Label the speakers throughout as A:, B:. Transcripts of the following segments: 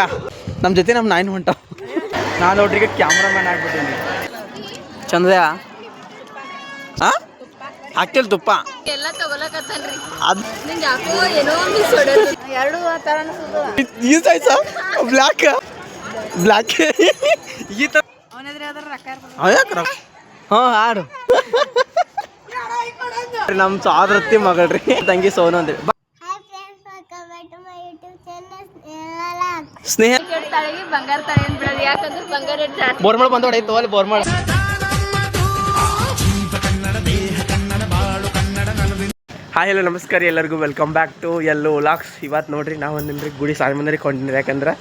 A: ಅಕ್ಕ ನಮ್ಮ ಜೊತೆ ನಮ್ಮ ನಾಯಿನ ಹೊಂಟ. ನಾನು ನೋಡ್ರಿ ಕ್ಯಾಮ್ರಾ ಕ್ಯಾಮ್ರಾಮ್ಯಾನ್ ಆಗ್ಬಿಟ್ಟಿನಿ ಚಂದಯ ಆ? ಹಾಕ್ತಿಲ್ ತುಪ್ಪ.
B: ಎಲ್ಲ ಬ್ಲಾಕ್
A: ಅದು
B: ನಿಂಗೆ ಯಾಕೋ ಏನೋ ಮಿಸ್ ಹೊಡೆದು. ಎರಡು ತರ
A: ಈ ಸೈಜ್ ಬ್ಲ್ಯಾಕ್ ಬ್ಲ್ಯಾಕ್ ಈ ಹಾಂ ಹಾಡು. ನಮ್ಮ ಸಾದ್ರತ್ತಿ ಮಗಳ್ರಿ. ತಂಗಿ ಸೋನು ಅಂದ್ರಿ
B: ತಾಳಿಗೆ ಬಂಗಾರ ತಾಳಿ ಅಂತ ಬಿಡೋದು. ಯಾಕಂದ್ರೆ ಬಂಗಾರ ರೇಟ್ ಜಾಸ್ತಿ.
A: ಬೋರ್ಮಳ ಬಂದ ಐತು ಅಲ್ಲಿ ಬೋರ್ಮಳ. ಹಾಯ್ ಹಲೋ ನಮಸ್ಕಾರ. ಎಲ್ಲರಿಗೂ ವೆಲ್ಕಮ್ ಬ್ಯಾಕ್ ಟು ಎಲ್ಲೋ ಲಾಕ್ಸ್ ಇವತ್ತು ನೋಡ್ರಿ ನಾವು ಒಂದಿನ್ರಿ ಗುಡಿ ಸಾಯಿ ಮಂದಿರಿಗೆ ಕೊಂಡಿನಿ ಯಾಕಂದ್ರೆ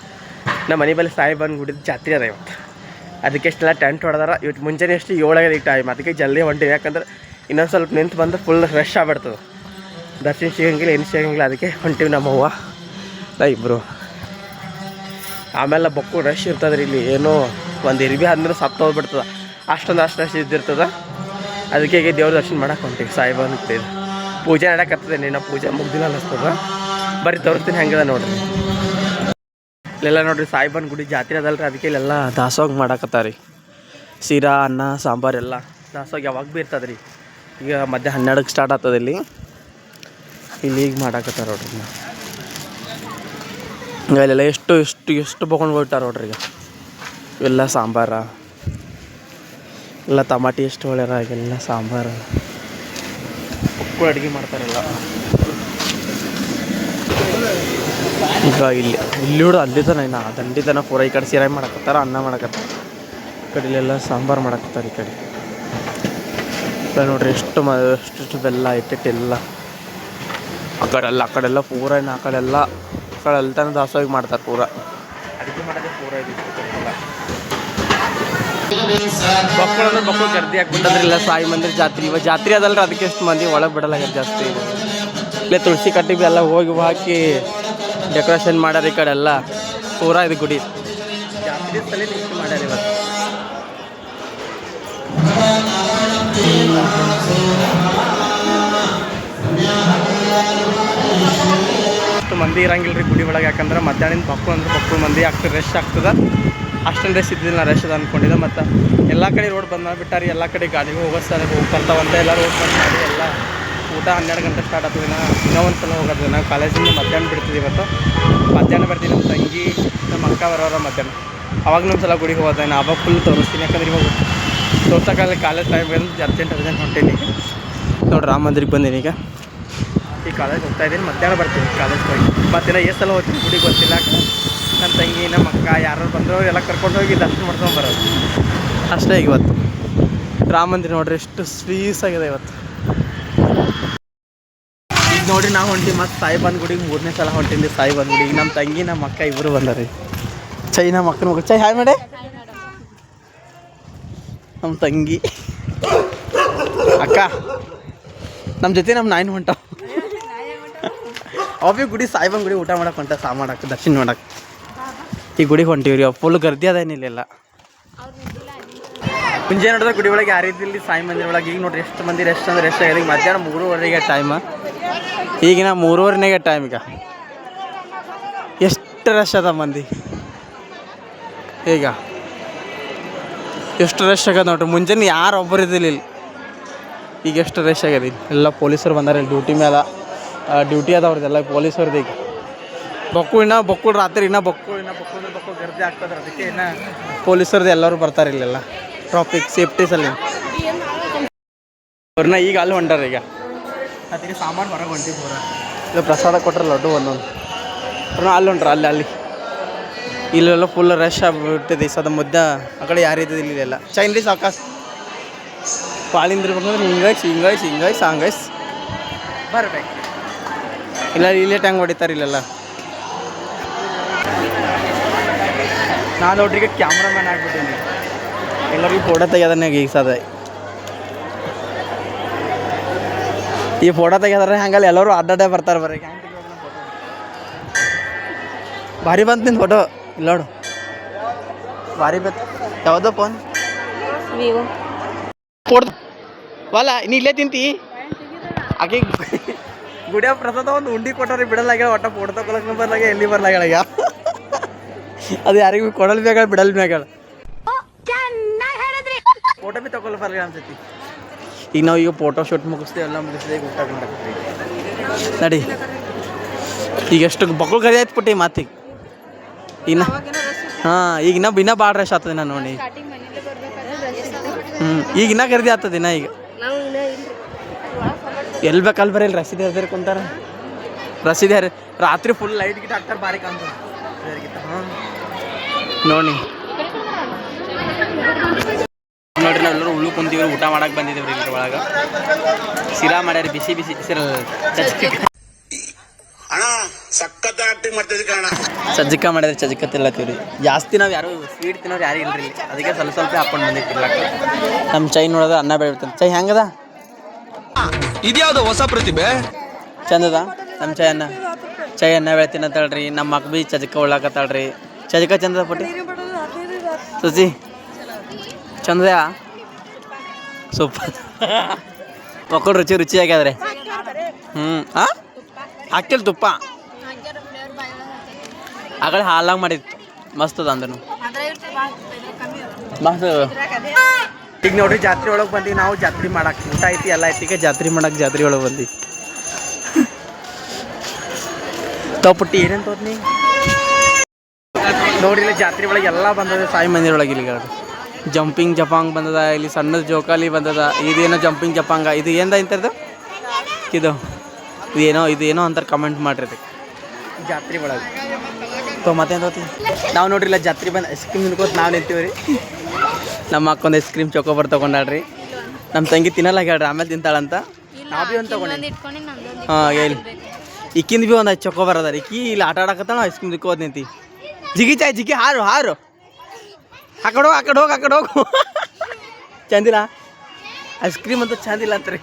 A: ನಮ್ಮ ಮನೆ ಬಳಿ ಸಾಯಿ ಬಂದು ಗುಡಿದ ಜಾತ್ರೆ ಅದ ಇವತ್ತು. ಅದಕ್ಕೆ ಎಷ್ಟೆಲ್ಲ ಟೆಂಟ್ ಹೊಡೆದಾರ. ಇವತ್ತು ಮುಂಜಾನೆ ಎಷ್ಟು ಏಳಾಗದ ಈ ಟೈಮ್ ಅದಕ್ಕೆ ಜಲ್ದಿ ಹೊಂಟಿವಿ. ಯಾಕಂದ್ರೆ ಇನ್ನೊಂದು ಸ್ವಲ್ಪ ನಿಂತು ಬಂದ್ರೆ ಫುಲ್ ರಶ್ ಆಗ್ಬಿಡ್ತದೆ. ದರ್ಶನ ಸಿಗಂಗಿಲ್ಲ ಏನು ಸಿಗಂಗಿಲ್ಲ. ಅದಕ್ಕೆ ಹೊಂಟಿವಿ ನಮ್ಮ ಅವ್ವ ನಾ ಇಬ್ಬರು ಆಮೇಲೆ ಬಕ್ಕು ರಶ್ ಇರ್ತದ್ರಿ ಇಲ್ಲಿ. ಏನೋ ಒಂದು ಇರ್ಬಿ ಅಂದ್ರೆ ಸತ್ತು ಹೋಗ್ಬಿಡ್ತದ. ಅಷ್ಟೊಂದು ಅಷ್ಟು ರಶ್ ಇದ್ದಿರ್ತದ. ಅದಕ್ಕೆ ಈಗ ದೇವ್ರ ದರ್ಶನ ಮಾಡಕ್ಕೆ ಹೊಂಟಿವಿ. ಸಾಯಿಬ ಅಂತೇಳಿ ಪೂಜೆ ನಡಕತ್ತದೆ ನೀನು ಪೂಜೆ ಮುಗ್ದಿಲ್ಲ ಅನ್ನಿಸ್ತದ. ಬರೀ ತೋರಿಸ್ತೀನಿ ಹೆಂಗದ ನೋಡ್ರಿ. ಇಲ್ಲೆಲ್ಲ ನೋಡ್ರಿ ಸಾಯಿಬನ್ ಗುಡಿ ಜಾತ್ರೆ ಅದಲ್ರಿ. ಅದಕ್ಕೆ ಇಲ್ಲೆಲ್ಲ ದಾಸೋಗ ಮಾಡಕತ್ತಾರಿ. ಶಿರಾ ಅನ್ನ, ಸಾಂಬಾರು ಎಲ್ಲ ದಾಸೋಗ ಯಾವಾಗ ಭೀ ಇರ್ತದ್ರಿ. ಈಗ ಮಧ್ಯ ಹನ್ನೆರಡಕ್ಕೆ ಸ್ಟಾರ್ಟ್ ಆಗ್ತದೆ ಇಲ್ಲಿ. ಇಲ್ಲಿ ಈಗ ಮಾಡಾಕತ್ತಾರ ನೋಡ್ರಿ ಇಲ್ಲೆಲ್ಲ ಎಷ್ಟು ಎಷ್ಟು ಎಷ್ಟು ಬಕೊಂಡು ಹೋಗ್ತಾರೆ ನೋಡ್ರಿ ಈಗ. ಎಲ್ಲ ಸಾಂಬಾರ. ಎಲ್ಲ ಟಮಾಟಿ ಎಷ್ಟು ಹೊಳ್ಯಾರ ಇವೆಲ್ಲ ಸಾಂಬಾರು. ಉಪ್ಪು ಅಡುಗೆ ಮಾಡ್ತಾರಲ್ಲ ಈಗ ಇಲ್ಲಿ ಇಲ್ಲಿ ಹುಡು ಅಲ್ಲಿ ತನ ಇನ್ನು ದಂಡಿ ತನ ಪೂರ ಈ ಕಡೆ ಸಿರಾಯಿ ಮಾಡಕತ್ತಾರ ಅನ್ನ ಮಾಡಕತ್ತಾರ. ಈ ಕಡೆ ಇಲ್ಲೆಲ್ಲ ಸಾಂಬಾರು ಮಾಡಕತ್ತಾರ ಈ ಕಡೆ. ಇಲ್ಲ ನೋಡ್ರಿ ಎಷ್ಟು ಮ ಎಷ್ಟು ಬೆಲ್ಲ ಇಟ್ಟಿಟ್ಟೆಲ್ಲ ಆ ಕಡೆಲ್ಲ ಆ ಕಡೆಲ್ಲ ಪೂರ ಇನ್ನು ಆ ಕಡೆಲ್ಲ ಆ ಅಲ್ತಾನ ದಾಸೋಗಿ ಮಾಡ್ತಾರೆ ಪೂರ. ಮಾಡೋದೇ ಮಕ್ಕಳು ಅಂದ್ರೆ ಮಕ್ಕಳು ಗರ್ದಿ ಹಾಕ್ಬಿಟ್ಟಿಲ್ಲ ಇಲ್ಲ ಸಾಯಿ ಮಂದಿರ ಜಾತ್ರೆ. ಇವಾಗ ಜಾತ್ರೆ ಅದಲ್ರಿ ಅದಕ್ಕೆ ಎಷ್ಟು ಮಂದಿ ಒಳಗೆ ಬಿಡಲ್ಲ ಜಾಸ್ತಿ. ಇಲ್ಲೇ ತುಳಸಿ ಕಟ್ಟಿಗೆ ಎಲ್ಲ ಹೋಗಿ ಹಾಕಿ ಡೆಕೋರೇಷನ್ ಮಾಡ್ಯಾರ ಈ ಕಡೆ ಎಲ್ಲ. ಪೂರ ಇದು ಗುಡಿ. ಜಾತ್ರೆ ಮಾಡ್ಯಾರ ಇವತ್ತು. ಮಂದಿ ಇರಂಗಿಲ್ಲ ರೀ ಗುಡಿ ಒಳಗೆ, ಯಾಕಂದ್ರೆ ಮಧ್ಯಾಹ್ನ ಬಕ್ಕು ಅಂದ್ರೆ ಬಕ್ಕು ಮಂದಿ, ಆಗ್ತದೆ ರಶ್ ಆಗ್ತದೆ. ಅಷ್ಟೊಂದು ರಶ್ ಇದ್ದಿಲ್ಲ ರಶ್ ಅದ ಅಂದ್ಕೊಂಡಿದ್ದೆ ಮತ್ತು ಎಲ್ಲ ಕಡೆ ರೋಡ್ ಬಂದ್ ಬಿಟ್ಟಾರಿ ಎಲ್ಲ ಕಡೆ ಗಾಡಿಗೆ ಹೋಗೋಸ್ತಾರೆ ಹೋಗಿ ಬರ್ತಾವಂತ ಎಲ್ಲ ರೋಡ್ ಬಂದ್ ಮಾಡಿ ಎಲ್ಲ ಊಟ ಹನ್ನೆರಡು ಗಂಟೆ ಸ್ಟಾರ್ಟ್ ಆಗ್ತದೆ ನಾ ಇನ್ನೂ ಒಂದು ಸಲ ಹೋಗೋದು ನಾವು ಕಾಲೇಜಿಂದ ಮಧ್ಯಾಹ್ನ ಬಿಡ್ತೀವಿ ಇವತ್ತು. ಮಧ್ಯಾಹ್ನ ಬರ್ತೀವಿ ನಮ್ಮ ತಂಗಿ, ನಮ್ಮ ಅಕ್ಕ ಬರೋರ ಮಧ್ಯಾಹ್ನ. ಅವಾಗ ನಮ್ಮ ಸಲ ಗುಡಿಗೆ ಹೋದ ನಾನು ಅವಾಗ ಫುಲ್ ತೋರಿಸ್ತೀನಿ. ಯಾಕಂದ್ರೆ ಇವಾಗ ತೋರ್ಸೋಕ್ಕಾಗಲ್ಲ ಕಾಲೇಜ್ ಟೈಮ್ ಅರ್ಜೆಂಟ್ ಅರ್ಜೆಂಟ್ ಹೊಂಟೀನಿ. ನೋಡಿ ರಾಮ ಮಂದಿರಕ್ಕೆ ಬಂದೀನಿ ಈಗ. ಕಾಲೇಜ್ ಹೋಗ್ತಾ ಇದ್ದೀನಿ. ಮಧ್ಯಾಹ್ನ ಬರ್ತೀನಿ ಕಾಲೇಜ್ ಹೋಗಿ. ಮತ್ತಿಲ್ಲ ಎಷ್ಟು ಸಲ ಹೋಗ್ತೀನಿ. ಗುಡಿಗೆ ಗೊತ್ತಿಲ್ಲ. ನನ್ನ ತಂಗಿ ನಮ್ಮ ಅಕ್ಕ ಯಾರು ಬಂದರೂ ಎಲ್ಲ ಕರ್ಕೊಂಡು ಹೋಗಿ ದರ್ಶನ ಮಾಡ್ಕೊಂಡು ಬರೋದು. ಅಷ್ಟೇ ಇವತ್ತು. ರಾಮ ಮಂದಿರ ನೋಡ್ರಿ ಎಷ್ಟು ಸ್ವೀಸ್ ಆಗಿದೆ ಇವತ್ತು. ಈಗ ನೋಡ್ರಿ ನಾವು ಹೊಂಟಿ ಮತ್ತು ಸಾಯಿಬಾನ್ ಗುಡಿಗೆ ಮೂರನೇ ಸಲ ಹೊಂಟಿದ್ವಿ ಸಾಯಿಬಾನ್ ಗುಡಿಗೆ. ನಮ್ಮ ತಂಗಿ ನಮ್ಮ ಅಕ್ಕ ಇಬ್ಬರು ಬಂದಾರಿ. ಚೈ ನಮ್ಮ ಅಕ್ಕನ ಮಗ. ಚೈ ಹಾಯ್ ಮೇಡೆ. ನಮ್ಮ ತಂಗಿ. ಅಕ್ಕ ನಮ್ಮ ಜೊತೆ ನಮ್ಮ ನಾಯಿನ ಹೊಂಟ ಅವಿ ಗುಡಿ ಸಾಯಿಬನ್ ಗುಡಿ ಊಟ ಮಾಡಕ್ಕೆ ಹೊಂಟ ಸಾ ಮಾಡಕ್ಕೆ ದರ್ಶನ ಮಾಡಕ್ಕೆ ಈ ಗುಡಿಗೆ ಹೊಂಟಿವ್ರಿ ಫುಲ್ ಗರ್ದಿ ಅದ ಏನಿಲ್ಲ ಮುಂಜಾನೆ ನೋಡಿದ್ರೆ ಗುಡಿ ಒಳಗೆ ಯಾರು ಇದ್ದಿಲ್ಲ ಸಾಯಿ ಮಂದಿರ ಒಳಗೆ. ಈಗ ನೋಡ್ರಿ ಎಷ್ಟು ಮಂದಿ ಎಷ್ಟು ಅಂದ್ರೆ ಎಷ್ಟು ಆಗಿದೆ ಮಧ್ಯಾಹ್ನ ಮೂರುವರೆಗೆ ಟೈಮ್ ಈಗಿನ ಮೂರುವರೆನಾಗೆ ಟೈಮ್ ಈಗ. ಎಷ್ಟು ರಶ್ ಅದ ಮಂದಿ. ಈಗ. ಎಷ್ಟು ರಶ್ ಆಗದ ನೋಡ್ರಿ. ಮುಂಜಾನೆ ಯಾರು ಒಬ್ಬರು ಇದ್ದಿಲ್ಲ ಈಗ ಎಷ್ಟು ರಶ್ ಆಗ್ಯದ ಎಲ್ಲ ಪೊಲೀಸರು ಬಂದಾರ ಡ್ಯೂಟಿ ಮೇಲೆ ಡ್ಯೂಟಿ ಅದಾವ್ರದ್ದೆಲ್ಲ ಪೊಲೀಸವ್ರದ್ದು ಈಗ. ಬೊಕ್ಕು ಇನ್ನ ಬೊಕ್ಕು ರಾತ್ರಿ ಇನ್ನ ಬಕ್ಕು ಇನ್ನ ಬಕ್ಕು ಅಂದ್ರೆ ಬಕ್ಕು ಗರ್ದಿ ಆಗ್ತದೆ ಅದಕ್ಕೆ ಇನ್ನ ಪೊಲೀಸರದ್ದು ಎಲ್ಲರೂ ಬರ್ತಾರೆ ಇಲ್ಲೆಲ್ಲ. ಟ್ರಾಫಿಕ್ ಸೇಫ್ಟಿ ಸಲ. ಅವ್ರನ್ನ ಈಗ ಅಲ್ಲಿ ಹೊಂಟಾರ ಈಗ. ಅದಕ್ಕೆ ಸಾಮಾನು ಹೊರಗೆ ಹೊಂಟಿ ಪೂರ. ಇಲ್ಲ ಪ್ರಸಾದ ಕೊಟ್ಟರೆ ಲಡ್ಡು ಒಂದೊಂದು ಅವ್ರನ್ನ ಅಲ್ಲಿ ಹೊಂಟ್ರ ಅಲ್ಲಿ ಅಲ್ಲಿ. ಇಲ್ಲೆಲ್ಲ ಫುಲ್ ರಶ್ ಆಗ್ಬಿಟ್ಟಿದೆ ಸದ ಮುದ್ದ. ಆ ಕಡೆ ಯಾರಿದ್ದು ಇಲ್ಲಿಲ್ಲ ಚೈನೀಸ್ ಆಕಾಶ್ ಸಾಕಾಸ್ ಬಂದ್ರೆ ಹಿಂಗಾಯ್ಸ್ ಹಿಂಗಾಯ್ಸ್ ಹಿಂಗಾಯ್ಸ್ ಹಂಗಾಯ್ಸ್ ಬರ್ಬೇಕು. ಇಲ್ಲ ಇಲ್ಲೇ ಟ್ಯಾಂಗ್ ಹೊಡಿತಾರೆ ಇಲ್ಲೆಲ್ಲ. ನಾನು ನೋಡ್ರಿಗೆ ಕ್ಯಾಮ್ರಾಮ್ಯಾನ್ ಆಗ್ಬಿಟ್ಟೀನಿ. ಎಲ್ಲರಿಗೂ ಫೋಟೋ ತೆಗ್ಯೋದನ್ನ ಈಗ ಸದ. ಈ ಫೋಟೋ ತೆಗ್ಯೋದ್ರೆ ಹಂಗಲ್ಲ ಎಲ್ಲರೂ ಅಡ್ಡಾಡೇ ಬರ್ತಾರೆ ಬರ್ರಿ ಭಾರಿ ಬಂತು ನಿನ್ನ ಫೋಟೋ ಇಲ್ಲ ನೋಡು. ಭಾರಿ ಬಂತು. ಯಾವುದೋ ಫೋನ್
B: ಫೋಟೋ
A: ಅಲ್ಲ ವಲ್ಲ ನೀ ಇಲ್ಲೇ ತಿಂತಿ? ಆಕೆ ಗುಡಿಯ ಪ್ರಸಾದ ಒಂದು ಉಂಡಿ ಕೊಟ್ಟಾರಿ ಬಿಡಲಾಗ್ಯಾಳ ಒಟ್ಟ ಫೋಟೋ ತಗೊಳಕ್ ಬರ್ಲಾಗ ಎಲ್ಲಿ ಬರ್ಲಾಗ್ಯಾಳ ಈಗ? ಅದು ಯಾರಿಗೂ ಕೊಡಲ್ ಬೇಕಾಳ ಬಿಡಲ್ ಬೇಕಾಳ ಫೋಟೋ ಬಿ ತಗೊಳ್ ಬರಲ್ಲ ಅನ್ಸತಿ. ಈಗ ನಾವು ಈಗ ಫೋಟೋ ಶೂಟ್ ಮುಗಿಸ್ತೀವಿ ಎಲ್ಲ ಮುಗಿಸ್ದೆ ಈಗ ಊಟ ಮಾಡಿ ನಡಿ. ಈಗ ಎಷ್ಟು ಬಕ್ಕಳು ಕರಿ ಆಯ್ತು ಪುಟ್ಟಿ ಮಾತಿಗೆ. ಇನ್ನ ಹಾಂ ಈಗ ಇನ್ನ ಇನ್ನ ಭಾಳ ರಶ್ ಆಗ್ತದೆ ನಾನು ನೋಡಿ. ಹ್ಞೂ ಈಗ ಇನ್ನೂ ಖರೀದಿ ಆಗ್ತದೆ ಇನ್ನ ಈಗ. ಎಲ್ಲಿ ಬೇಕಲ್ಲಿ ಬರೀ ರಸೀದಿ ಹರಿದ್ರೆ ಕುಂತಾರ? ರಸೀದಿ ಹರಿ ರಾತ್ರಿ ಫುಲ್ ಲೈಟ್ ಗಿಟ್ ಹಾಕ್ತಾರೆ ಬಾರಿ ಹಾಂ ನೋಡಿ. ನೋಡ್ರಿ ನಾವೆಲ್ಲರೂ ಉಳು ಕುಂತೀವಿ ಊಟ ಮಾಡಕ್ಕೆ ಬಂದಿದ್ದೀವಿ ಇದ್ರ ಒಳಗೆ. ಸಿರಾ ಮಾಡ್ಯಾರ ಬಿಸಿ ಬಿಸಿ ಸಿರ
C: ಅಣ್ಣ ಆಕ್ಟಿಂಗ್
A: ಸಜ್ಜಿಕ ಮಾಡಿದ್ರೆ ಚಜ್ಜಿಕ ತಿಲ್ಲತ್ತೀವಿ ರೀ ಜಾಸ್ತಿ ನಾವು ಯಾರು ಸ್ವೀಟ್ ತಿನ್ನೋರು ಯಾರು ಇಲ್ರಿ ಇಲ್ಲಿ. ಅದಕ್ಕೆ ಸ್ವಲ್ಪ ಸ್ವಲ್ಪ ಹಾಕೊಂಡು ಬಂದಿತ್ತು ತಿರ್ಲಾಕ ನಮ್ಮ ಚೈ ನೋಡೋದು ಅನ್ನ ಬೆಳಿತಾನೆ ಚೈ ಹೆಂಗದ?
D: ಇದ್ಯಾವ್ದು ಹೊಸ ಪ್ರತಿಭೆ?
A: ಚಂದದ. ನಮ್ಮ ಚಯನ್ನ ಅನ್ನ ಹೇಳ್ತೀನಿ ಅಂತ ಹೇಳ್ರಿ. ನಮ್ಮ ಮಗ ಬಿ ಚಜಕ ಉಳ್ಳಾಕತ್ತಾಳ್ರಿ ಚಜಕ ಚಂದದ ಪಟ್ಟಿ? ಸುಜಿ ಚಂದದ? ಸೂಪರ್. ಮಕ್ಕಳು ರುಚಿ ರುಚಿ ಆಗ್ಯಾದ್ರೆ ಹ್ಞೂ ಹಾಂ ಹಾಕ್ತಿಲ್ಲ ತುಪ್ಪ? ಆಗಲೇ ಹಾಲಾಗಿ ಮಾಡಿತ್ತು ಮಸ್ತದ ಅದ ಅಂದನು ಮಸ್ತ್ ಈಗ ನೋಡ್ರಿ ಜಾತ್ರೆ ಒಳಗೆ ಬಂದಿ, ನಾವು ಜಾತ್ರೆ ಮಾಡಕ್ಕೆ ಊಟ ಐತಿ, ಎಲ್ಲ ಐತಿ ಜಾತ್ರೆ ಮಾಡಕ್ಕೆ ಜಾತ್ರೆ ಒಳಗೆ ಬಂದಿ. ತಪ್ಪುಟ್ಟಿ ಏನೇನು ತೋದ್ನಿ ನೋಡ್ರಿ ಇಲ್ಲಿ ಜಾತ್ರೆ ಒಳಗೆ ಎಲ್ಲ ಬಂದದ, ಸಾಯಿ ಮಂದಿರ ಒಳಗೆ ಇಲ್ಲಿ ಜಂಪಿಂಗ್ ಜಪಾಂಗ್ ಬಂದದ, ಇಲ್ಲಿ ಸಣ್ಣದ ಜೋಕಾಲಿ ಬಂದದ, ಇದೇನೋ ಜಂಪಿಂಗ್ ಜಪಾಂಗ, ಇದು ಏನದ ಇಂಥದ್ದು? ಇದು ಇದೇನೋ ಇದೇನೋ ಅಂತಾರೆ ಕಮೆಂಟ್ ಮಾಡಿರಿ ಜಾತ್ರೆ ಒಳಗೆ. ತೊ ಮತ್ತೇನು ತೋತಿ ನಾವು ನೋಡ್ರಿ ಜಾತ್ರೆ ಬಂದು, ಐಸ್ ಕ್ರೀಮ್ ತಿನ್ಕೋತ ನಾವು ನಿಂತೀವಿ ರೀ ನಮ್ಮ ಅಕ್ಕೊಂದು ಐಸ್ ಕ್ರೀಮ್ ಚೊಕೊಬಾರ್ ತೊಗೊಂಡಾಳ್ರಿ. ನಮ್ಮ ತಂಗಿ ತಿನ್ನಲ್ಲ ಹೇಳ್ರಿ ಆಮೇಲೆ ತಿಂತಾಳಂತ. ಭೀ ಒಂದು ತೊಗೊಂಡು ಹಾಂ ಹೇಳಿ. ಇಕ್ಕಿಂದ ಭೀ ಒಂದು ಐದು ಚೊಕೋಬರ್ ಅದ ರೀ ಇಕ್ಕಿ ಇಲ್ಲಿ ಆಟ ಆಡಕತ್ತಾಳ ಐಸ್ ಕ್ರೀಮ್ ದಿಕ್ಕೋದ್ ನಿಂತಿ. ಜಿಗಿ ಚಾಯ್ ಜಿಗಿ ಹಾರು ಹಾರು. ಆ ಕಡೆ ಹೋಗಿ ಆ ಕಡೆ ಹೋಗಿ ಆ ಕಡೆ ಹೋಗು ಚಂದಿಲ್ಲ ಐಸ್ ಕ್ರೀಮ್ ಅಂತ ಚಂದಿಲ್ಲ ಅಂತ ರೀ.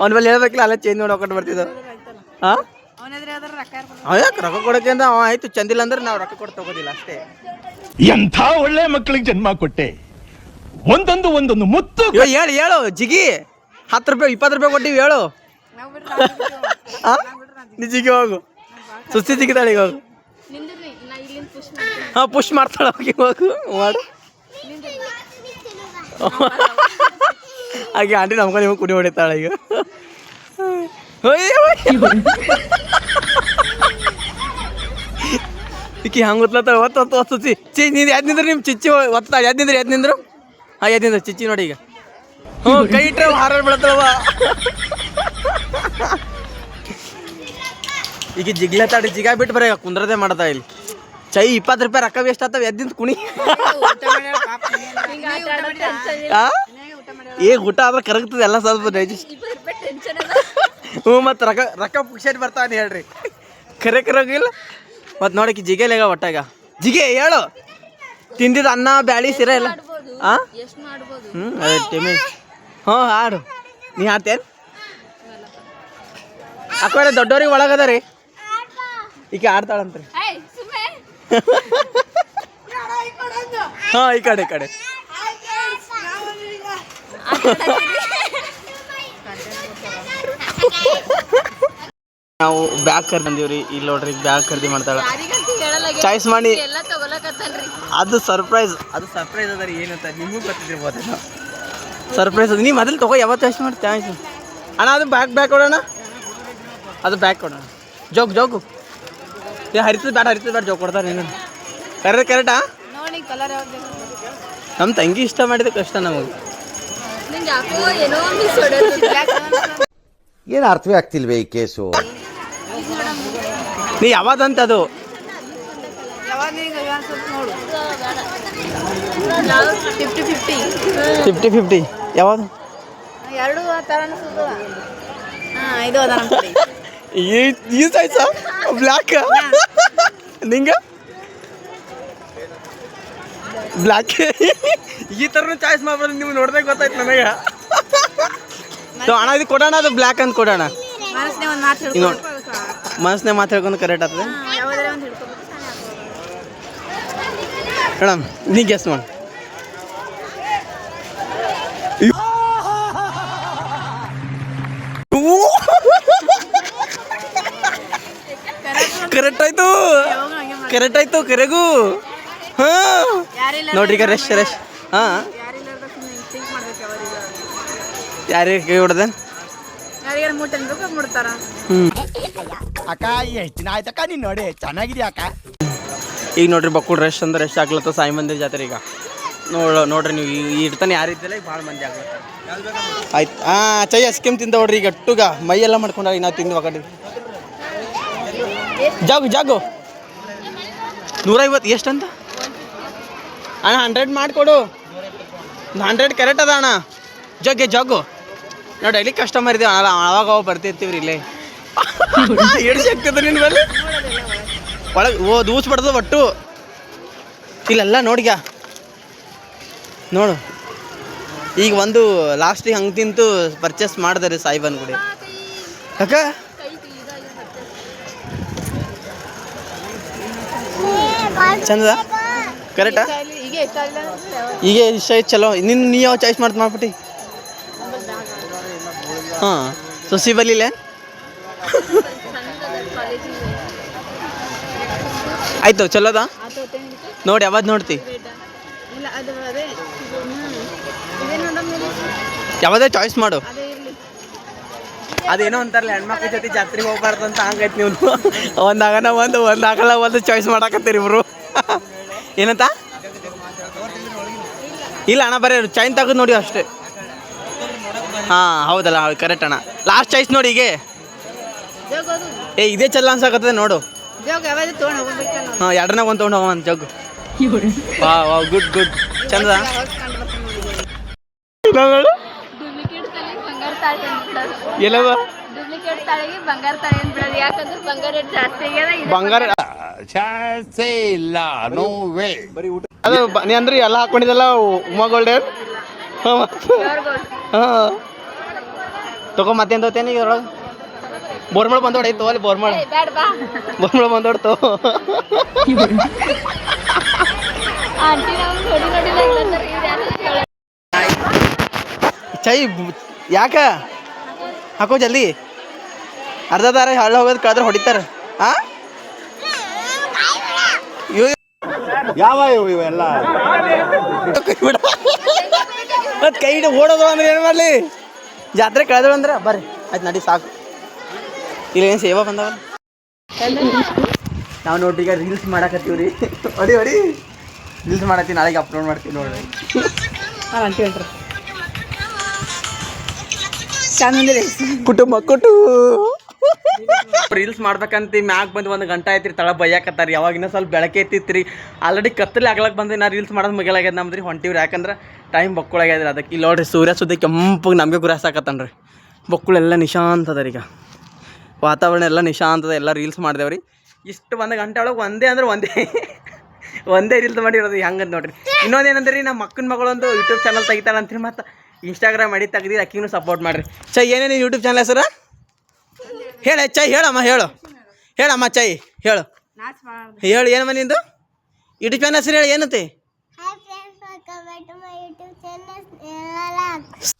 A: ಅವ್ನ ಮೇಲೆ ಹೇಳ್ಬೇಕಿಲ್ಲ ಅಲ್ಲೇ ಚೇಂಜ್ ನೋಡಿ ಹೋಗ್ಕೊಂಡು ಬರ್ತಿದ್ದ. ಹಾಂ ರೊಕ್ಕ ಕೊಡೋಕೆ ಅಂದ್ರೆ ಅವ ಆಯ್ತು ಚಂದಿಲ್ಲ ಅಂದ್ರೆ ನಾವು ರೊಕ್ಕ ಕೊಟ್ಟು ತಗೋದಿಲ್ಲ ಅಷ್ಟೇ.
D: ಎಂಥ ಒಳ್ಳೆ ಮಕ್ಕಳಿಗೆ ಜನ್ಮ ಕೊಟ್ಟೆ? ಒಂದೊಂದು ಒಂದೊಂದು ಮುತ್ತು
A: ಹೇಳು ಹೇಳು, ಜಿಗಿ. ಹತ್ತು ರೂಪಾಯಿ, ಇಪ್ಪತ್ತು ರೂಪಾಯಿ ಕೊಟ್ಟಿವಿ, ಹೇಳು? ನೀ ಜಿಗಿ ಹೋಗು. ಸುಸ್ತಿ ಜಿಗಿತಾಳೆ ಈಗ ಹೋಗು ಹಾಂ ಪುಷ್ ಮಾಡ್ತಾಳೆ ಹೋಗಿ ಹೋಗು ಮಾಡು. ಹಾಗೆ ಆಂಟಿ ನಮ್ಗೆ ನಿಮ್ಗೆ ಕುಡಿ ಹೊಡಿತಾಳೆ ಈಗ. ಈಕಿ ಹಂಗೆ ಗೊತ್ತಲತ್ತಾಳೆ ಒತ್ತು ಒತ್ತು ಒತ್ತು ಚಿ ನೀನು ಯಾವ್ದು ನಿಂದ್ರೆ ನಿಮ್ಮ ಚಿಚ್ಚಿ ಒತ್ತಾಳೆ ಯಾವ್ದು ನಿಂದ್ರೆ ಯಾವ್ದು ನಿಂದ್ರು? ಹಾಂ ನಿಂದ್ರು, ಚಿಚ್ಚಿ ನೋಡಿ ಈಗ. ಹ್ಞೂ, ಕೈ ಇಟ್ಟರೆ ಹಾರ ಬೀಳತ್ತವ ಈಗ ಜಿಗ್ಲತ್ತಾಡಿ ಜಿಗ ಬಿಟ್ಟು ಬರೀ, ಕುಂದ್ರದೆ ಮಾಡ್ತಾ ಇಲ್ಲಿ. ಚೈ ಇಪ್ಪತ್ತು ರೂಪಾಯಿ ರೊಕ್ಕ ವೇಸ್ಟ್ ಆಗ್ತಾವ ಎದ್ದಿಂದ ಕುಣಿ? ಏ ಊಟ ಆದ್ರೆ ಕರಗ್ತದೆ, ಎಲ್ಲ ಸ್ವಲ್ಪ ಡೈಜೆಸ್ಟ್ ಹ್ಞೂ, ಮತ್ತು ರೊಕ್ಕ ರೊಕ್ಕ ಪುಕ್ಷೇಟ್ ಬರ್ತಾನೆ ಹೇಳ್ರಿ. ಕರೆ ಕರೋಗಿಲ್ಲ ಮತ್ತು ನೋಡಕ್ಕೆ ಜಿಗೆಲೇಗ ಒಟ್ಟಾಗ. ಜಿಗೆ ಹೇಳು. ತಿಂದಿದ ಅನ್ನ ಬ್ಯಾಳಿ ಸಿರ ಎಲ್ಲ?
B: ಮಾಡ್ಬೋದು
A: ಹ್ಞೂ ಅದೇ ಟೈಮಿ. ಹ್ಞೂ ಹಾಡು. ನೀ ಹಾಡ್ತೇನು? ಅಕ್ಕೋರೆ ದೊಡ್ಡವ್ರಿಗೆ ಒಳಗದ ರೀ ಈಕೆ ಆಡ್ತಾಳಂತ್ರಿ ಹಾಂ ಈ ಕಡೆ ಈ ಕಡೆ. ನಾವು ಬ್ಯಾಗ್ ಕರ್ದು ರೀ ಇಲ್ಲಿ ನೋಡ್ರಿ ಬ್ಯಾಗ್ ಖರೀದಿ ಮಾಡ್ತಾಳೆ. ಚಾಯ್ಸ್ ಮಾಡಿ. ಅದು ಸರ್ಪ್ರೈಸ್ ಅದು ಸರ್ಪ್ರೈಸ್ ಅದ ರೀ ಏನಂತ ನಿಮಗೂ ಗೊತ್ತಿದ್ದಿರ್ಬೋದು ಸರ್ಪ್ರೈಸ್ ಅದು. ನೀವು ಮೊದಲು ತಗೋ ಯಾವತ್ತು ಚಾಯ್ಸ್ ಮಾಡಿ ಚಾಯ್ಸ್ ಅಣ್ಣ ಅದು ಬ್ಯಾಗ್ ಬ್ಯಾಗ್ ಕೊಡೋಣ. ಅದು ಬ್ಯಾಗ್ ಕೊಡೋಣ. ಜೋಗ್ ಜೋಗ್. ಏ ಹರಿತದ ಬ್ಯಾಡ ಹರಿತದ ಬ್ಯಾಡ ಜೋಗ್ ಕೊಡ್ತಾರೆ ನೀನು. ಕರೆಕ್ಟ್ ಕರೆಕ್ಟಾ
B: ನೋಡಿ ಕಲರ್ ಯಾವ್ದು
A: ನಮ್ಮ ತಂಗಿ ಇಷ್ಟ ಮಾಡಿದ ಕಷ್ಟ ನಮಗೆ.
B: ಏನೋ
E: ಏನು ಅರ್ಥವೇ ಆಗ್ತಿಲ್ವೇ ಈ ಕೇಸು?
A: ನೀ ಯಾವ್ದಂತ ಅದು
B: ಫಿಫ್ಟಿ ಫಿಫ್ಟಿ ಎರಡು ಕಡೆ
A: ಈ ಸೈಜ್ ಬ್ಲ್ಯಾಕ್ ನಿಂಗ? ಬ್ಲ್ಯಾಕ್ ಈ ಥರನೂ ಚಾಯ್ಸ್ ಮಾಡ್ಬೋದು ನೀವು ನೋಡ್ದಾಗ ಗೊತ್ತಾಯ್ತು ನನಗೆ. ಅಣ್ಣ ಇದು ಕೊಡೋಣ ಅದು ಬ್ಲ್ಯಾಕ್ ಅಂತ ಕೊಡೋಣ. ನೋಡಿ. ಮನಸ್ಸನ್ನೇ ಮಾತು ಹೇಳ್ಕೊಂಡು ಕರೆಕ್ಟ್ ಆಗ್ತದೆ? ಮೇಡಮ್ ನೀ ಗೆಸ್ ಮಾಡಿ. ಕರೆಕ್ಟ್ ಆಯ್ತು. ಕರೆಕ್ಟ್ ಆಯ್ತು ಕರೆಗೂ. ಹಾ. ನೋಡ್ರಿ ಈಗ ರಶ್ ರಶ್ ಹಾ. ಯಾರಿಗೆ ಕೈ ಹೊಡೆದ?
B: ಯಾರಿಗಾರ
D: ಅಕ್ಕ ಎಷ್ಟು ಆಯ್ತಕ್ಕ ನೀನ್ ನೋಡಿ, ಚೆನ್ನಾಗಿದ್ಯಾ ಅಕ್ಕ?
A: ಈಗ ನೋಡ್ರಿ ಬಕ್ಕುಳ್ ರಶ್ ಅಂದ್ರೆ ರಶ್ ಆಗ್ಲತ್ತ ಸಾಯಿ ಮಂದಿರ ಜಾತ್ರೆ ಈಗ. ನೋಡ ನೋಡ್ರಿ ನೀವು, ಈ ಇಡ್ತಾನೆ ಯಾರು ಈಗ ಭಾಳ ಮಂದಿ ಆಗ್ಲತ್ತ. ಆಯ್ತು. ಹಾಂ ಚೈ ಐಸ್ಕ್ರೀಮ್ ತಿಂದ ನೋಡ್ರಿ ಈಗ ಅಟ್ಟುಗ. ಮೈ ಎಲ್ಲ ಮಾಡ್ಕೊಂಡಾಗ ನಾವು ತಿಂದು ಕಡೆ ಜಾಗು ಜಾಗು. ನೂರೈವತ್ತು, ಎಷ್ಟಂತ? ಅಣ್ಣ ಹಂಡ್ರೆಡ್ ಮಾಡಿಕೊಡು. ಹಂಡ್ರೆಡ್ ಕರೆಕ್ಟ್ ಅದ ಅಣ್ಣ. ಜಗ್ಗೆ, ಜಗ್ಗು. ನಾವು ಡೈಲಿ ಕಸ್ಟಮರ್ ಇದ್ದೀವಿ. ಅವಾಗ ಅವಾಗ ಬರ್ತಿರ್ತೀವ್ರಿ ಇಲ್ಲೇ. ಸಿಗ್ತದೆ ನಿನ್ನ ಮೇಲೆ? ಒಳಗೆ ಓ ದೂಸ್ಬಿಡ್ದು ಒಟ್ಟು. ಇಲ್ಲೆಲ್ಲ ನೋಡ್ಗ ನೋಡು. ಈಗ ಒಂದು ಲಾಸ್ಟಿಗೆ ಹಂಗೆ ತಿಂತು ಪರ್ಚೇಸ್ ಮಾಡಿದೆ ರೀ ಸಾಯಿಬನ್ ಗುಡಿ. ಅಕ್ಕ ಚಂದದ? ಕರೆಕ್ಟಾ
B: ಈಗ
A: ಐತೆ ಚಲೋ. ನಿನ್ನ ನೀ ಯಾವ ಚಾಯ್ಸ್ ಮಾಡ್ತು ಮಾಡ್ಬಿಟ್ಟು? ಹಾಂ. ಸೊಸಿ ಬಲಿಲ್ಲ ಆಯ್ತು ಚಲೋದ? ನೋಡಿ ಯಾವಾಗ ನೋಡ್ತಿ? ಯಾವುದೇ ಚಾಯ್ಸ್ ಮಾಡು. ಅದೇನೋ ಅಂತಾರಲ್ಲ ಹೆಣ್ಮಕ್ಳ ಜೊತೆ ಜಾತ್ರೆಗೆ ಹೋಗ್ಬಾರ್ದು ಅಂತ ಹಂಗೈತಿ ನೀವು ಒಂದಾಗನ ಒಂದು ಒಂದು ಆಗಲ್ಲ ಒಂದು ಚಾಯ್ಸ್ ಮಾಡಾಕತ್ತೀರಿ ಇಬ್ರು. ಏನಂತ? ಇಲ್ಲ ಅಣ್ಣ ಬರೀ ಚೈನ್ ತೆಗೆದು ನೋಡಿ ಅಷ್ಟೇ. ಹಾಂ ಹೌದಲ್ಲ ಹೌದು ಕರೆಕ್ಟ್ ಅಣ್ಣ. ಲಾಸ್ಟ್ ಚಾಯ್ಸ್ ನೋಡಿ ಹೀಗೆ. ಏ ಇದೇ ಚಲ್ಲ ಅನ್ಸಕತ್ತದೆ ನೋಡು. ಹಾ ಎರಡನಾಗ ಒಂದು ತೊಗೊಂಡು ಹೋಗೋಣ ಜಗ್ ವಾ ವಾ ಗುಡ್ ಗುಡ್. ಚಂದ.
B: ಬಂಗಾರ ಜಾಸ್ತಿ
C: ಇಲ್ಲ ನೋ ವೇ
A: ಅದು ನೀ ಅಂದ್ರೆ ಎಲ್ಲ ಹಾಕೊಂಡಿದ್ದಲ್ಲ ಉಮಾ
B: ಗೋಲ್ಡ್
A: ಹಾಂ. ತಗೋ ಮತ್ತೇನು ತಗೋತೇನೆ ಈಗ ಒಳಗೆ ಬೋರ್ಮಳ ಬಂದೋಡ ಐತೋ ಅಲ್ಲಿ ಬೋರ್ಮಳ. ಬೋರ್ಮಳ ಬಂದೋಡ್ತು ಚೈ ಯಾಕ? ಹಾಕೋ ಜಲ್ದಿ. ಅರ್ಧ ದಾರ ಹಳ್ಳ ಹೋಗೋದು ಕಳೆದ್ರೆ ಹೊಡಿತಾರೆ. ಆ?
D: ಯಾವ ಇವು ಇವೆಲ್ಲ?
A: ಕೈ ಬಿಡ ಮತ್ತೆ ಕೈ ಹಿಡಿ ಓಡೋದು ಅಂದ್ರೆ ಏನು ಮಾಡ್ಲಿ? ಜಾತ್ರೆ ಕಳೆದ್ರು ಅಂದ್ರೆ ಬರ್ರಿ. ಆಯ್ತು ನಡಿ ಸಾಕು. ಇಲ್ಲಿ ಏನು ಸೇವಾ ಬಂದವ? ನಾವು ನೋಡ್ರಿ ಈಗ ರೀಲ್ಸ್ ಮಾಡಕತ್ತೀವಿ ರೀ ಹೊಡಿ ಹೊಡಿ. ರೀಲ್ಸ್ ಮಾಡತ್ತೀವಿ ನಾಳೆಗೆ ಅಪ್ಲೋಡ್ ಮಾಡ್ತೀವಿ ನೋಡ್ರಿ. ಹಾಂ ಅಂಟಿ ಹೊಂಟ್ರಿ ಕುಟುಂಬ ಕುಟು ರೀಲ್ಸ್ ಮಾಡ್ಬೇಕಂತ ಮ್ಯಾಗ ಬಂದು ಒಂದು ಗಂಟೆ ಆಯ್ತು ರೀ ತಳ ಬೈಯಾಕತ್ತಾರ. ಯಾವಾಗಿನ ಸ್ವಲ್ಪ ಬೆಳಕೆ ಇತ್ತಿತ್ತು ರೀ ಆಲ್ರೆಡಿ ಕತ್ತಲೆ ಆಗ್ಲಕ್ಕೆ ಬಂದು ನಾ ರೀಲ್ಸ್ ಮಾಡೋದು ಮುಗಿಲಾಗ್ಯದ ನಮ್ದು ರೀ ಹೊಂಟಿವ್ರಿ. ಯಾಕಂದ್ರೆ ಟೈಮ್ ಬಕ್ಕುಳಾಗ್ಯದ ಅದಕ್ಕೆ. ಇಲ್ಲಿ ನೋಡ್ರಿ ಸೂರ್ಯ ಸುದ್ದಿ ಕೆಂಪಗೆ ನಮಗೆ ಗುರಾಸಾಕತ್ತಾನ ರೀ ಬಕ್ಕುಳೆಲ್ಲ ನಿಶಾಂತ್ ಅದ ರೀ ಈಗ. ವಾತಾವರಣ ಎಲ್ಲ ನಿಶಾಂತದ ಎಲ್ಲ ರೀಲ್ಸ್ ಮಾಡ್ದೇವ್ರಿ. ರೀ ಇಷ್ಟು ಒಂದು ಗಂಟೆ ಒಳಗೆ ಒಂದೇ ಅಂದ್ರೆ ಒಂದೇ. ಒಂದೇ ರೀಲ್ಸ್ ಮಾಡಿರೋದು ಹೆಂಗಂತ ನೋಡ್ರಿ. ಇನ್ನೊಂದು ಏನಂದ್ರೆ ರೀ ನಮ್ಮ ಮಕ್ಕನ ಮಗಳೊಂದು ಯೂಟ್ಯೂಬ್ ಚಾನಲ್ ತೆಗಿತಾಳೆ ಅಂತೀರಿ ಮತ್ತು ಇನ್ಸ್ಟಾಗ್ರಾಮ್ ಮಾಡಿ ತೆಗ್ದಿರಿ ಅಕ್ಕಿನೂ ಸಪೋರ್ಟ್ ಮಾಡಿರಿ. ಚೈ ಏನೇನು ಯೂಟ್ಯೂಬ್ ಚಾನಲ್ ಹೆಸರ? ಹೇಳ ಚೈ ಹೇಳಮ್ಮ ಹೇಳು. ಹೇಳಮ್ಮ ಚೈ ಹೇಳು.
B: ನಾಚ್ ಮಾಡ
A: ಹೇಳು ಏನಮ್ಮ ನಿಂದು? ಯೂಟ್ಯೂಬ್ ಚಾನಲ್ ಹೆಸರು ಹೇಳಿ ಏನಂತೆ?
F: Hi friends welcome to my YouTube channel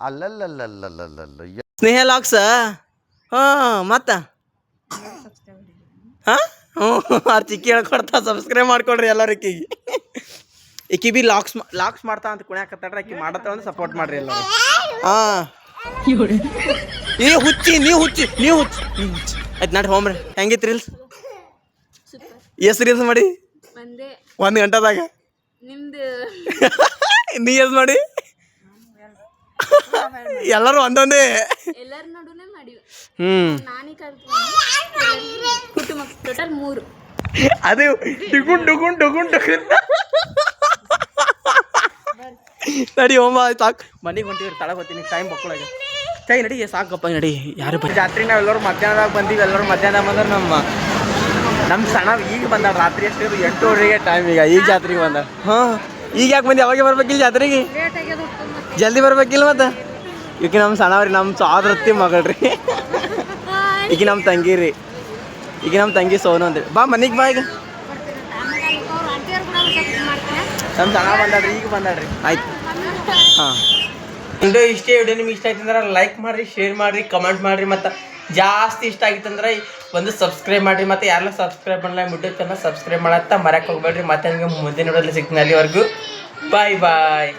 E: ಅಲ್ಲಲ್ಲಲ್ಲಲ್ಲಲ್ಲಲ್ಲ
A: Sneha vlogs ಹಾಂ ಮತ್ತ? ಹಾಂ? ಹ್ಞೂ ಹೇಳ್ಕೊಡ್ತಾ ಸಬ್ಸ್ಕ್ರೈಬ್ ಮಾಡ್ಕೊಡ್ರಿ ಎಲ್ಲರೂ ಈಕಿಗೆ ಈಕಿ ಬಿ ಲಾಕ್ಸ್ ಲಾಕ್ಸ್ ಮಾಡ್ತಾ ಅಂತ ಕುಣ್ಯಾಕತ್ತಾಡ್ರಿ ಆಕಿ ಮಾಡತ್ತ ಅಂದ್ರೆ ಸಪೋರ್ಟ್ ಮಾಡ್ರಿ ಎಲ್ಲ ಹಾಂ. ಈ ಹುಚ್ಚಿ ನೀವು ಹುಚ್ಚಿ ನೀವು ಹುಚ್ಚಿ. ಆಯ್ತು ನಡ್ರಿ ಹೋಮ್ರಿ. ಹೆಂಗಿತ್ತು ರೀಲ್ಸ್? ಎಷ್ಟು ರೀಲ್ಸ್ ಮಾಡಿ?
B: ಒಂದೇ.
A: ಒಂದು ಗಂಟೆದಾಗ?
B: ನಿಮ್ದು?
A: ನೀ ಎಸ್ ಮಾಡಿ? ಎಲ್ಲರೂ ಒಂದೊಂದೇ.
B: ಎಲ್ಲರ ನಡುವೆ ಮಾಡಿವಿ.
A: ಹ್ಞೂ
B: ನಾನೇ ಕಲ್ತ್ಕೊಂಡು. ಕುಟುಂಬ ಟೋಟಲ್ ಮೂರು.
A: ಅದೇ ಡುಗುನ್ ಡುಗುನ್ ಡುಗುನ್ ಡುಗುನ್. ನಡಿ ಹೋಮ ಸಾಕು. ಮನೆಗೆ ಹೊಂಟಿವ್ರಿ ತಳಗೆ ಹೋಗ್ತೀನಿ ಟೈಮ್ ಬಕ್ಕೊಳಗೆ. ಕೈ ನಡಿ ಸಾಕಪ್ಪ ನಡಿ. ಯಾರು ರಾತ್ರಿ ನಾವು ಎಲ್ಲರೂ ಮಧ್ಯಾಹ್ನದಾಗ ಬಂದೀವಿ ಎಲ್ಲರೂ ಮಧ್ಯಾಹ್ನ ಬಂದ್ರೆ ನಮ್ಮ ನಮ್ಮ ಸಣ್ಣ ಈಗ ಬಂದ ರಾತ್ರಿ ಎಷ್ಟು ಎಂಟೂವರೆಗೆ ಟೈಮ್ ಈಗ ಈಗ ಜಾತ್ರೆಗೆ ಬಂದ ಹಾಂ ಈಗ ಯಾಕೆ ಬಂದು? ಯಾವಾಗ ಇಲ್ಲಿ ಜಾತ್ರೆಗೆ? ಜಲ್ದಿ ಬರ್ಬೇಕಿಲ್ಲ ಮತ್ತೆ? ಈಗ ನಮ್ಮ ಸಣ್ಣವ್ರಿ ನಮ್ಮ ಸಾದ್ರತ್ತಿ ಮಗಳ್ರಿ. ಈಗ ನಮ್ಮ ತಂಗಿ ರೀ ಈಗ ನಮ್ಮ ತಂಗಿ ಸೋನು ಅಂದ್ರಿ. ಬಾ ಮನೆಗೆ ಬಾ ಈಗ. ನಮ್ಮ ಸಣ್ಣ ಬಂದಾಡ್ರಿ ಈಗ ಬಂದಾಡ್ರಿ ಆಯ್ತು. ಹಾಂ. ವಿಡಿಯೋ ಇಷ್ಟೇ ವಿಡಿಯೋ ನಿಮ್ಗೆ ಇಷ್ಟ ಆಯ್ತು ಅಂದ್ರೆ ಲೈಕ್ ಮಾಡಿರಿ ಶೇರ್ ಮಾಡಿರಿ ಕಮೆಂಟ್ ಮಾಡಿರಿ ಮತ್ತು ಜಾಸ್ತಿ ಇಷ್ಟ ಆಗಿತ್ತಂದ್ರೆ ಒಂದು ಸಬ್ಸ್ಕ್ರೈಬ್ ಮಾಡಿರಿ ಮತ್ತು ಯಾರೆಲ್ಲ ಸಬ್ಸ್ಕ್ರೈಬ್ ಮಾಡಲ್ಲ ಯೂಟ್ಯೂಬ್ ಚಾನಲ್ ಸಬ್ಸ್ಕ್ರೈಬ್ ಮಾಡತ್ತ ಮರಕ್ಕೆ ಹೋಗ್ಬೇಡ್ರಿ. ಮತ್ತೆ ನಿಮಗೆ ಮುಂದಿನ ನೋಡಲ್ಲಿ ಸಿಗ್ತೀನಿ ಅಲ್ಲಿವರೆಗೂ. ಬಾಯ್ ಬಾಯ್